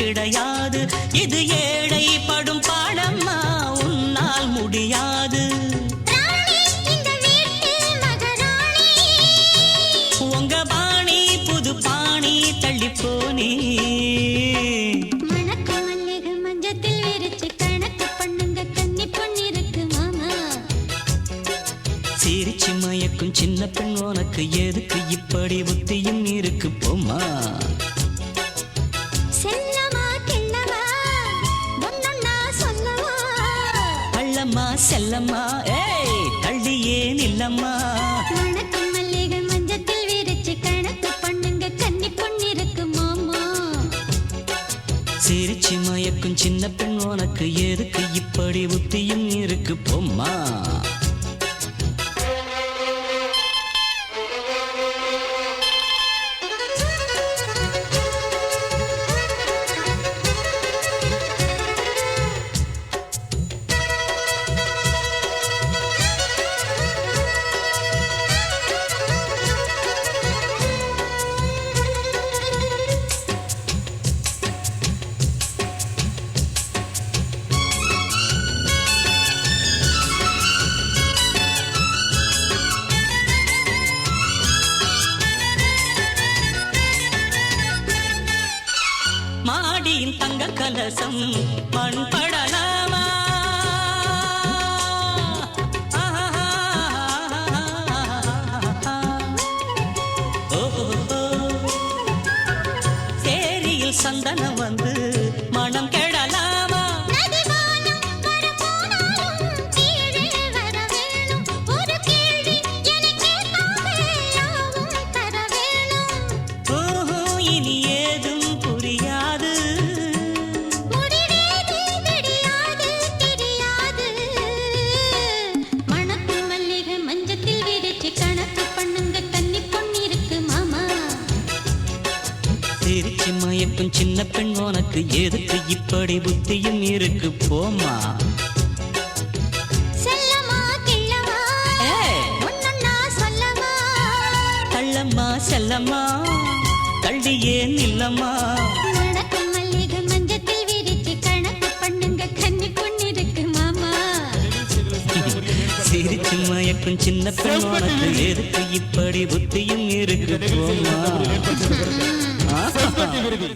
கிடையாது. இது ஏழை படும் பாடம்மா உன்னால் முடியாது. உங்க பாணி புது பாணி தள்ளி போனி சிரிச்சு மயக்கும் சின்ன பெண் உனக்கு எதுக்கு அள்ளம்மா செல்லம்மா. ஏய் தள்ளியே நில்லம்மா. மல்லிகை மஞ்சத்தில் விரிச்சு கணக்கு பண்ணுங்க கன்னி பொண்ணிருக்கு மாமா. சிரிச்சு மயக்கும் சின்ன பெண் உனக்கு எதுக்கு? இப்படி புத்தியும் இருக்கு போம்மா. மாடியின் தங்க கலசம் மண் படலாமா சேரியில் சந்தனம் வந்து மனம் கெட சிரிச்சு மயக்கும் சின்ன பெண் உனக்கு எதுக்கு? இப்படி புத்தியும் இருக்கு போமா தள்ளம்மா செல்லம்மா. தள்ளியே நில்லம்மா? மணக்கும் மல்லிகை மஞ்சத்தில் விரிச்சு கணக்கு பண்ணுங்க கன்னி பொண்ணிருக்கு மாமா. சிரிச்சு மயக்கும் சின்ன பெண் உனக்கு எதுக்கு? இப்படி புத்தியும் இருக்கு போமா விருது